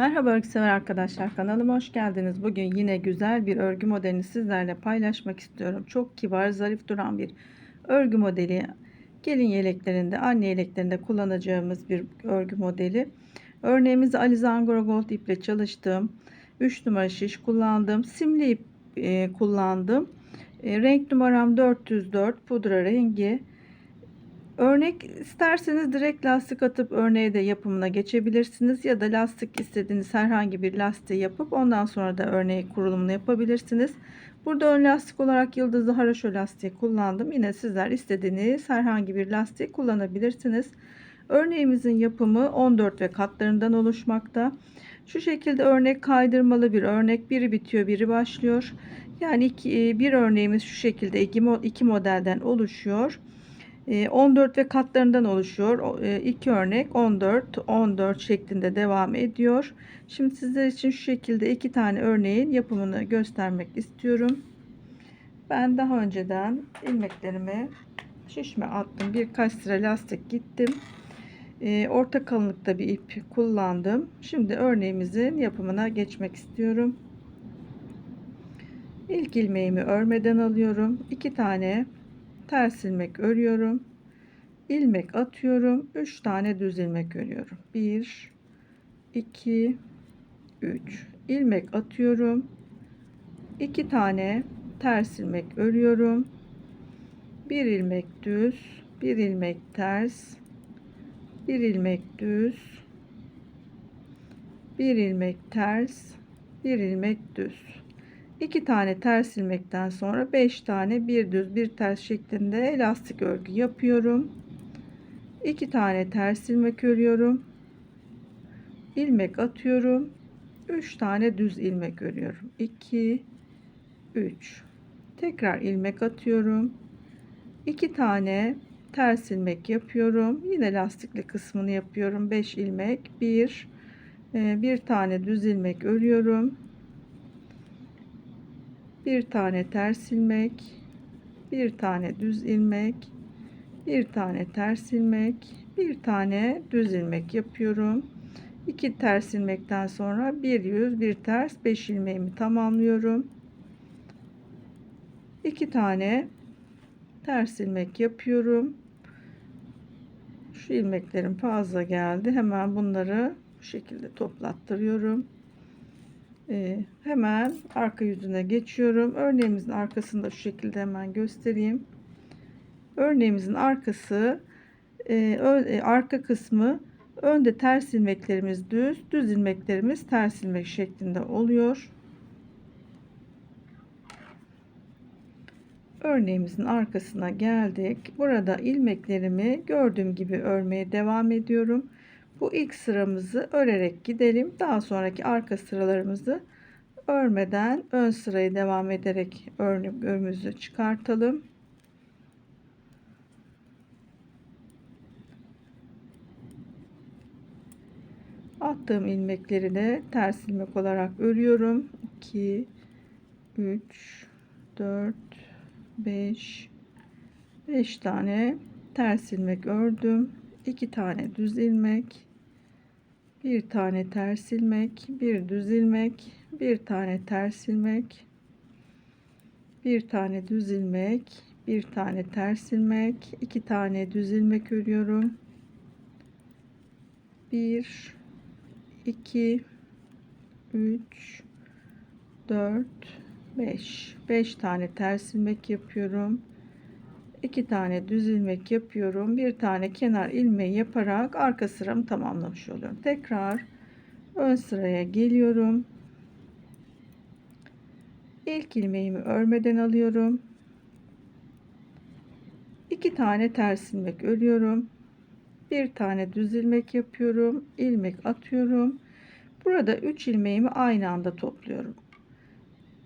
Merhaba örgüsever arkadaşlar kanalıma hoş geldiniz. Bugün yine güzel bir örgü modelini sizlerle paylaşmak istiyorum. Çok kibar, zarif duran bir örgü modeli. Gelin yeleklerinde, anne yeleklerinde kullanacağımız bir örgü modeli. Örneğimizi Alizangro Gold iple çalıştım. 3 numara şiş kullandım. Simli ip e, kullandım. E, renk numaram 404 pudra rengi. Örnek isterseniz direkt lastik atıp örneğe de yapımına geçebilirsiniz ya da lastik istediğiniz herhangi bir lastiği yapıp ondan sonra da örneği kurulumunu yapabilirsiniz. Burada ön lastik olarak yıldızlı haraşo lastiği kullandım. Yine sizler istediğiniz herhangi bir lastiği kullanabilirsiniz. Örneğimizin yapımı 14 ve katlarından oluşmakta. Şu şekilde örnek kaydırmalı bir örnek. Biri bitiyor, biri başlıyor. Yani iki, bir örneğimiz şu şekilde iki, modelden oluşuyor. 14 ve katlarından oluşuyor. İki örnek 14 14 şeklinde devam ediyor. Şimdi sizler için şu şekilde iki tane örneğin yapımını göstermek istiyorum. Ben daha önceden ilmeklerimi şişme attım. Birkaç sıra lastik gittim. Orta kalınlıkta bir ip kullandım. Şimdi örneğimizin yapımına geçmek istiyorum. İlk ilmeğimi örmeden alıyorum. İki tane ters ilmek örüyorum. İlmek atıyorum. 3 tane düz ilmek örüyorum. 1 2 3 ilmek atıyorum. 2 tane ters ilmek örüyorum. 1 ilmek düz 1 ilmek ters 1 ilmek düz 1 ilmek ters 1 ilmek düz 2 tane ters ilmekten sonra 5 tane bir düz bir ters şeklinde elastik örgü yapıyorum. 2 tane ters ilmek örüyorum. ilmek atıyorum. 3 tane düz ilmek örüyorum. 2 3 tekrar ilmek atıyorum. 2 tane ters ilmek yapıyorum. Yine lastikli kısmını yapıyorum. 5 ilmek, 1 bir tane düz ilmek örüyorum bir tane ters ilmek bir tane düz ilmek bir tane ters ilmek bir tane düz ilmek yapıyorum. İki ters ilmekten sonra bir yüz bir ters 5 ilmeğimi tamamlıyorum. İki tane ters ilmek yapıyorum. Şu ilmeklerim fazla geldi. Hemen bunları bu şekilde toplattırıyorum ee, hemen arka yüzüne geçiyorum. Örneğimizin arkasında şu şekilde hemen göstereyim. Örneğimizin arkası e, e, arka kısmı önde ters ilmeklerimiz düz, düz ilmeklerimiz ters ilmek şeklinde oluyor. Örneğimizin arkasına geldik. Burada ilmeklerimi gördüğüm gibi örmeye devam ediyorum. Bu ilk sıramızı örerek gidelim. Daha sonraki arka sıralarımızı örmeden ön sırayı devam ederek örgümüzü çıkartalım. Attığım ilmekleri de ters ilmek olarak örüyorum. 2 3 4 5 5 tane ters ilmek ördüm. 2 tane düz ilmek bir tane ters ilmek bir düz ilmek bir tane ters ilmek bir tane düz ilmek bir tane ters ilmek iki tane düz ilmek örüyorum. 1 2 3 4 5 5 tane ters ilmek yapıyorum 2 tane düz ilmek yapıyorum. Bir tane kenar ilmeği yaparak arka sıramı tamamlamış oluyorum. Tekrar ön sıraya geliyorum. İlk ilmeğimi örmeden alıyorum. 2 tane ters ilmek örüyorum. Bir tane düz ilmek yapıyorum. ilmek atıyorum. Burada 3 ilmeğimi aynı anda topluyorum.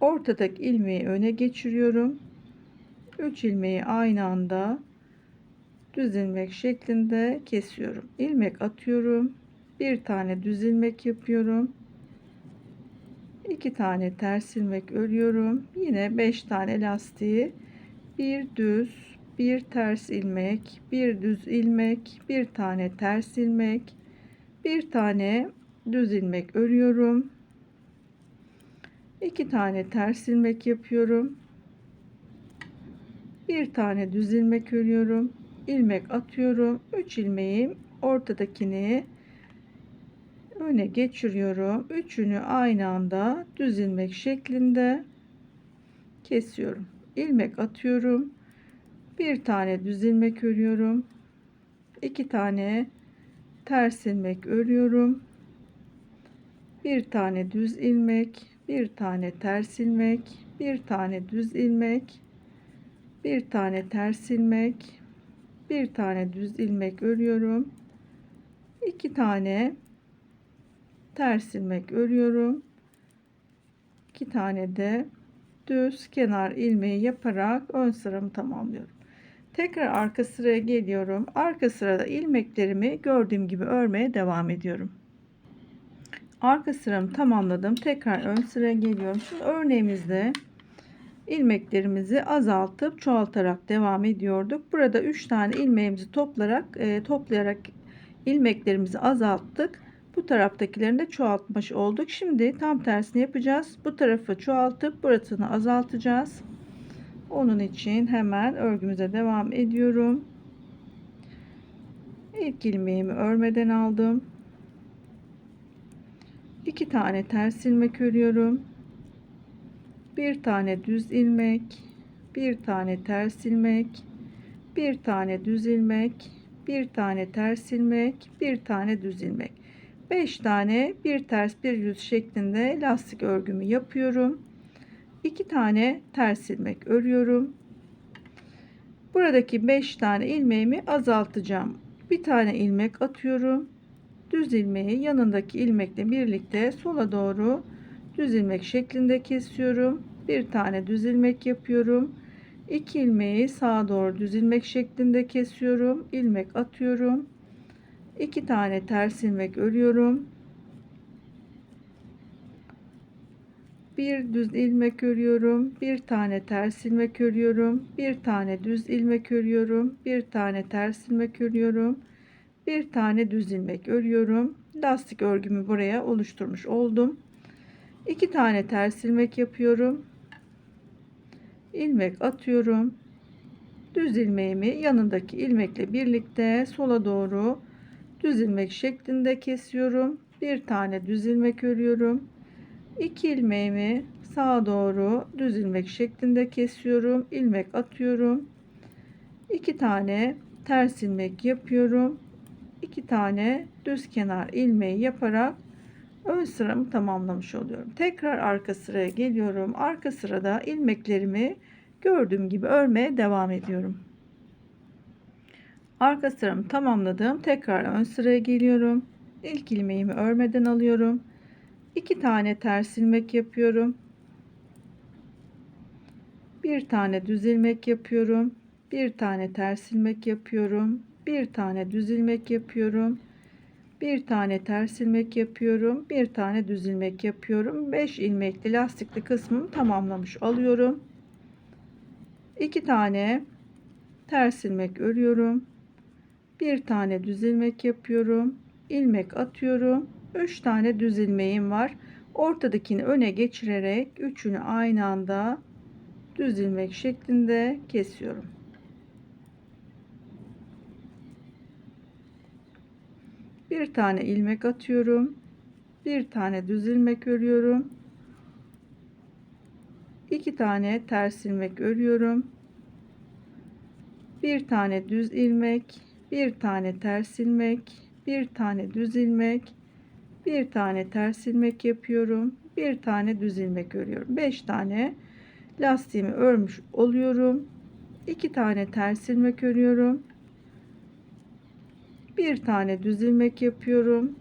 Ortadaki ilmeği öne geçiriyorum 3 ilmeği aynı anda düz ilmek şeklinde kesiyorum. ilmek atıyorum. Bir tane düz ilmek yapıyorum. iki tane ters ilmek örüyorum. Yine 5 tane lastiği bir düz, bir ters ilmek, bir düz ilmek, bir tane ters ilmek, bir tane düz ilmek örüyorum. 2 tane ters ilmek yapıyorum. Bir tane düz ilmek örüyorum. ilmek atıyorum. 3 ilmeğim ortadakini öne geçiriyorum. Üçünü aynı anda düz ilmek şeklinde kesiyorum. ilmek atıyorum. Bir tane düz ilmek örüyorum. iki tane ters ilmek örüyorum. Bir tane düz ilmek, bir tane ters ilmek, bir tane düz ilmek, bir tane ters ilmek, bir tane düz ilmek örüyorum. iki tane ters ilmek örüyorum. iki tane de düz kenar ilmeği yaparak ön sıramı tamamlıyorum. Tekrar arka sıraya geliyorum. Arka sırada ilmeklerimi gördüğüm gibi örmeye devam ediyorum. Arka sıramı tamamladım. Tekrar ön sıraya geliyorum. Şimdi örneğimizde ilmeklerimizi azaltıp çoğaltarak devam ediyorduk. Burada 3 tane ilmeğimizi toplarak e, toplayarak ilmeklerimizi azalttık. Bu taraftakilerini de çoğaltmış olduk. Şimdi tam tersini yapacağız. Bu tarafı çoğaltıp burasını azaltacağız. Onun için hemen örgümüze devam ediyorum. İlk ilmeğimi örmeden aldım. 2 tane ters ilmek örüyorum. Bir tane düz ilmek, bir tane ters ilmek, bir tane düz ilmek, bir tane ters ilmek, bir tane düz ilmek. 5 tane bir ters bir yüz şeklinde lastik örgümü yapıyorum. 2 tane ters ilmek örüyorum. Buradaki 5 tane ilmeğimi azaltacağım. Bir tane ilmek atıyorum. Düz ilmeği yanındaki ilmekle birlikte sola doğru düz ilmek şeklinde kesiyorum. Bir tane düz ilmek yapıyorum. 2 ilmeği sağa doğru düz ilmek şeklinde kesiyorum. ilmek atıyorum. 2 tane ters ilmek örüyorum. bir düz ilmek örüyorum bir tane ters ilmek örüyorum bir tane düz ilmek örüyorum bir tane ters ilmek örüyorum bir tane düz ilmek örüyorum lastik örgümü buraya oluşturmuş oldum iki tane ters ilmek yapıyorum. İlmek atıyorum. Düz ilmeğimi yanındaki ilmekle birlikte sola doğru düz ilmek şeklinde kesiyorum. Bir tane düz ilmek örüyorum. 2 ilmeğimi sağa doğru düz ilmek şeklinde kesiyorum. İlmek atıyorum. 2 tane ters ilmek yapıyorum. 2 tane düz kenar ilmeği yaparak ön sıramı tamamlamış oluyorum tekrar arka sıraya geliyorum arka sırada ilmeklerimi gördüğüm gibi örmeye devam ediyorum arka sıramı tamamladım tekrar ön sıraya geliyorum ilk ilmeğimi örmeden alıyorum 2 tane ters ilmek yapıyorum. Bir tane düz ilmek yapıyorum. Bir tane ters ilmek yapıyorum. Bir tane düz ilmek yapıyorum. Bir tane ters ilmek yapıyorum. Bir tane düz ilmek yapıyorum. 5 ilmekli lastikli kısmımı tamamlamış alıyorum. 2 tane ters ilmek örüyorum. Bir tane düz ilmek yapıyorum. ilmek atıyorum 3 tane düz ilmeğim var. Ortadakini öne geçirerek üçünü aynı anda düz ilmek şeklinde kesiyorum. Bir tane ilmek atıyorum. Bir tane düz ilmek örüyorum. iki tane ters ilmek örüyorum. Bir tane düz ilmek, bir tane ters ilmek, bir tane düz ilmek, bir tane ters ilmek yapıyorum bir tane düz ilmek örüyorum 5 tane lastiğimi örmüş oluyorum 2 tane ters ilmek örüyorum bir tane düz ilmek yapıyorum.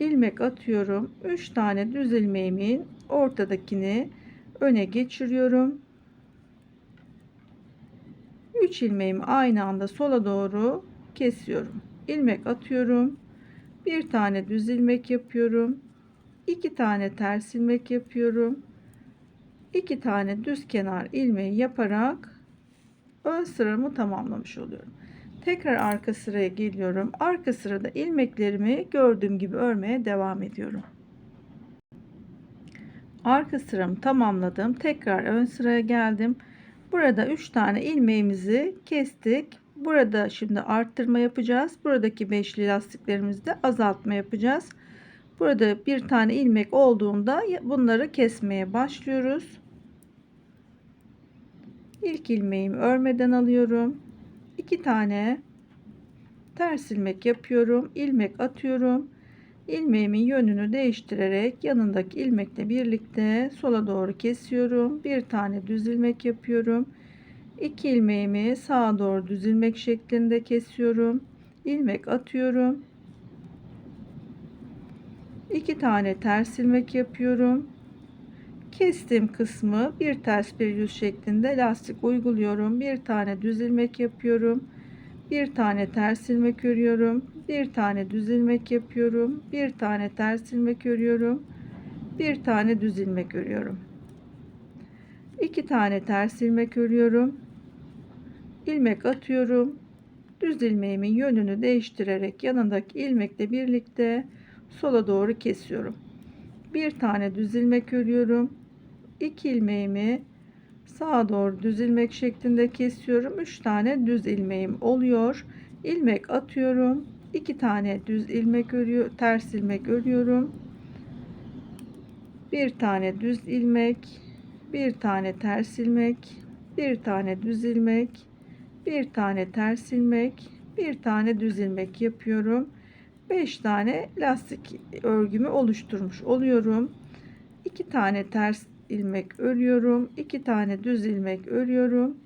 İlmek atıyorum. 3 tane düz ilmeğimin ortadakini öne geçiriyorum. 3 ilmeğimi aynı anda sola doğru kesiyorum. İlmek atıyorum. Bir tane düz ilmek yapıyorum. İki tane ters ilmek yapıyorum. İki tane düz kenar ilmeği yaparak ön sıramı tamamlamış oluyorum Tekrar arka sıraya geliyorum. Arka sırada ilmeklerimi gördüğüm gibi örmeye devam ediyorum. Arka sıramı tamamladım. Tekrar ön sıraya geldim. Burada 3 tane ilmeğimizi kestik. Burada şimdi arttırma yapacağız. Buradaki beşli lastiklerimizde azaltma yapacağız. Burada bir tane ilmek olduğunda bunları kesmeye başlıyoruz. İlk ilmeğimi örmeden alıyorum. 2 tane ters ilmek yapıyorum. ilmek atıyorum. Ilmeğimin yönünü değiştirerek yanındaki ilmekle birlikte sola doğru kesiyorum. Bir tane düz ilmek yapıyorum. 2 ilmeğimi sağa doğru düz ilmek şeklinde kesiyorum. ilmek atıyorum. 2 tane ters ilmek yapıyorum. Kestiğim kısmı bir ters bir yüz şeklinde lastik uyguluyorum. Bir tane düz ilmek yapıyorum. Bir tane ters ilmek örüyorum. Bir tane düz ilmek yapıyorum. Bir tane ters ilmek örüyorum. Bir tane düz ilmek örüyorum. İki tane ters ilmek örüyorum. ilmek atıyorum. Düz ilmeğimin yönünü değiştirerek yanındaki ilmekle birlikte sola doğru kesiyorum. Bir tane düz ilmek örüyorum. 2 ilmeğimi sağa doğru düz ilmek şeklinde kesiyorum. 3 tane düz ilmeğim oluyor. ilmek atıyorum. 2 tane düz ilmek örüyor, ters ilmek örüyorum. Bir tane düz ilmek, bir tane ters ilmek, bir tane düz ilmek, bir tane ters ilmek, bir tane düz ilmek yapıyorum. 5 tane lastik örgümü oluşturmuş oluyorum. 2 tane ters ilmek örüyorum. 2 tane düz ilmek örüyorum.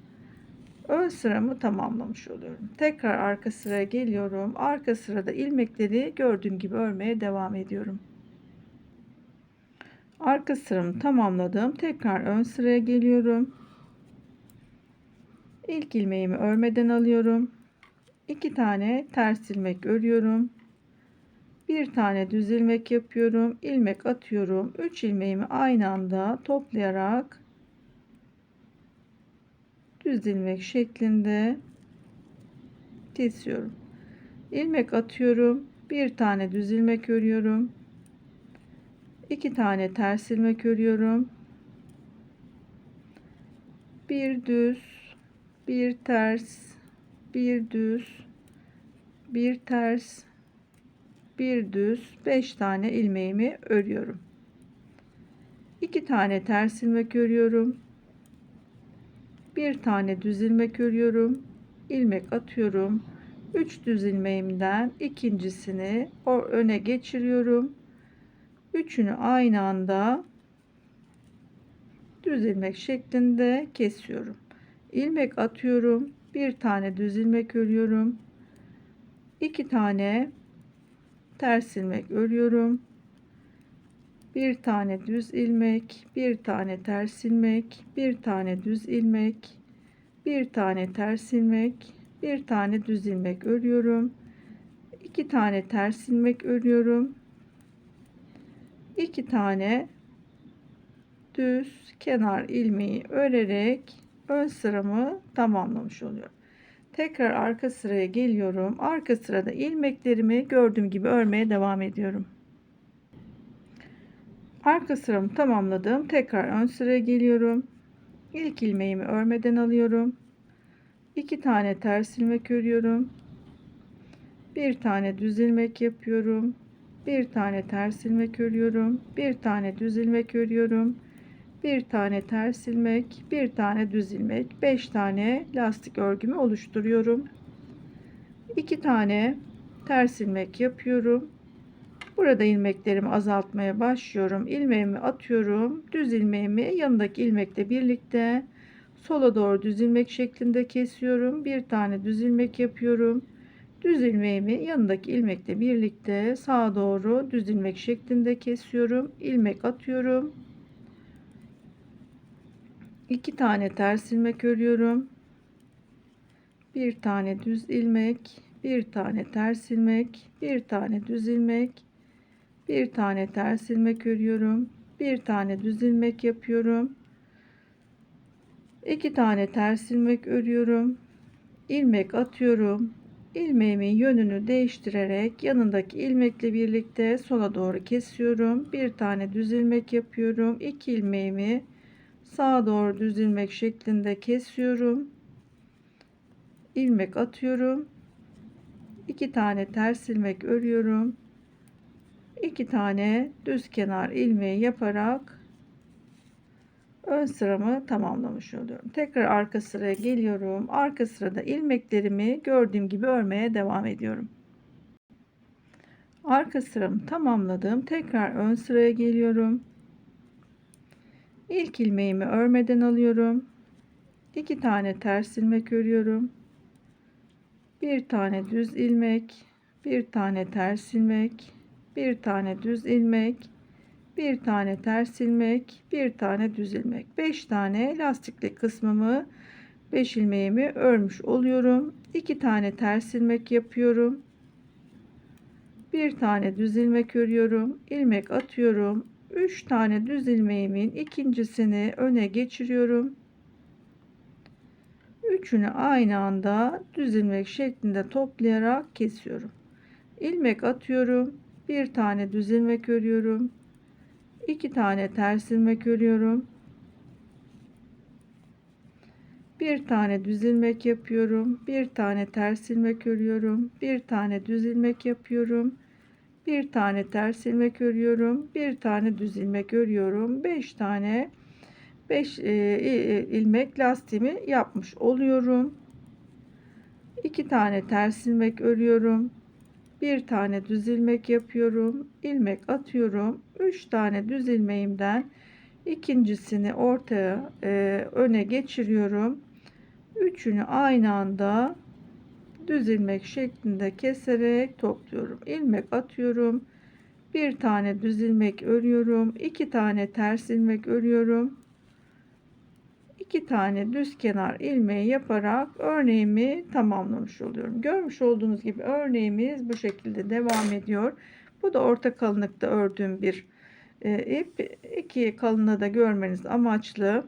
Ön sıramı tamamlamış oluyorum. Tekrar arka sıraya geliyorum. Arka sırada ilmekleri gördüğüm gibi örmeye devam ediyorum. Arka sıramı tamamladım. Tekrar ön sıraya geliyorum. İlk ilmeğimi örmeden alıyorum. 2 tane ters ilmek örüyorum bir tane düz ilmek yapıyorum ilmek atıyorum. 3 ilmeğimi aynı anda toplayarak düz ilmek şeklinde kesiyorum. İlmek atıyorum bir tane düz ilmek örüyorum. İki tane ters ilmek örüyorum. Bir düz bir ters bir düz bir ters bir düz 5 tane ilmeğimi örüyorum. 2 tane ters ilmek örüyorum. Bir tane düz ilmek örüyorum. İlmek atıyorum. 3 düz ilmeğimden ikincisini öne geçiriyorum. Üçünü aynı anda düz ilmek şeklinde kesiyorum. İlmek atıyorum. Bir tane düz ilmek örüyorum. 2 tane ters ilmek örüyorum. Bir tane düz ilmek, bir tane ters ilmek, bir tane düz ilmek, bir tane ters ilmek, bir tane düz ilmek örüyorum. iki tane ters ilmek örüyorum. iki tane düz kenar ilmeği örerek ön sıramı tamamlamış oluyorum. Tekrar arka sıraya geliyorum. Arka sırada ilmeklerimi gördüğüm gibi örmeye devam ediyorum. Arka sıramı tamamladım. Tekrar ön sıraya geliyorum. İlk ilmeğimi örmeden alıyorum. 2 tane ters ilmek örüyorum. Bir tane düz ilmek yapıyorum. Bir tane ters ilmek örüyorum. Bir tane düz ilmek örüyorum bir tane ters ilmek bir tane düz ilmek 5 tane lastik örgümü oluşturuyorum. 2 tane ters ilmek yapıyorum. Burada ilmeklerimi azaltmaya başlıyorum. İlmeğimi atıyorum. Düz ilmeğimi yanındaki ilmekle birlikte sola doğru düz ilmek şeklinde kesiyorum. Bir tane düz ilmek yapıyorum. Düz ilmeğimi yanındaki ilmekle birlikte sağa doğru düz ilmek şeklinde kesiyorum. İlmek atıyorum 2 tane ters ilmek örüyorum. Bir tane düz ilmek, bir tane ters ilmek, bir tane düz ilmek, bir tane ters ilmek örüyorum. Bir tane düz ilmek yapıyorum. 2 tane ters ilmek örüyorum. ilmek atıyorum. ilmeğimin yönünü değiştirerek yanındaki ilmekle birlikte sola doğru kesiyorum. Bir tane düz ilmek yapıyorum. İki ilmeğimi sağa doğru düz ilmek şeklinde kesiyorum. ilmek atıyorum. iki tane ters ilmek örüyorum. iki tane düz kenar ilmeği yaparak ön sıramı tamamlamış oluyorum. Tekrar arka sıraya geliyorum. Arka sırada ilmeklerimi gördüğüm gibi örmeye devam ediyorum. Arka sıramı tamamladım. Tekrar ön sıraya geliyorum. İlk ilmeğimi örmeden alıyorum. İki tane ters ilmek örüyorum. Bir tane düz ilmek, bir tane ters ilmek, bir tane düz ilmek, bir tane ters ilmek, bir tane düz ilmek. 5 tane lastikli kısmımı 5 ilmeğimi örmüş oluyorum. 2 tane ters ilmek yapıyorum. Bir tane düz ilmek örüyorum. ilmek atıyorum. 3 tane düz ilmeğimin ikincisini öne geçiriyorum. Üçünü aynı anda düz ilmek şeklinde toplayarak kesiyorum. ilmek atıyorum. Bir tane düz ilmek örüyorum. 2 tane ters ilmek örüyorum. Bir tane düz ilmek yapıyorum. Bir tane ters ilmek örüyorum. Bir tane düz ilmek yapıyorum. Bir tane ters ilmek örüyorum. Bir tane düz ilmek örüyorum. 5 tane 5 ilmek lastiğimi yapmış oluyorum. 2 tane ters ilmek örüyorum bir tane düz ilmek yapıyorum ilmek atıyorum 3 tane düz ilmeğimden ikincisini ortaya e, öne geçiriyorum üçünü aynı anda düz ilmek şeklinde keserek topluyorum ilmek atıyorum bir tane düz ilmek örüyorum iki tane ters ilmek örüyorum iki tane düz kenar ilmeği yaparak örneğimi tamamlamış oluyorum. Görmüş olduğunuz gibi örneğimiz bu şekilde devam ediyor. Bu da orta kalınlıkta ördüğüm bir e, ip. İki kalınlığı da görmeniz amaçlı.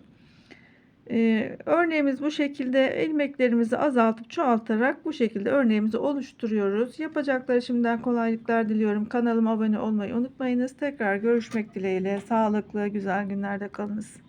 Ee, örneğimiz bu şekilde ilmeklerimizi azaltıp çoğaltarak bu şekilde örneğimizi oluşturuyoruz. Yapacakları şimdiden kolaylıklar diliyorum. Kanalıma abone olmayı unutmayınız. Tekrar görüşmek dileğiyle. Sağlıklı, güzel günlerde kalınız.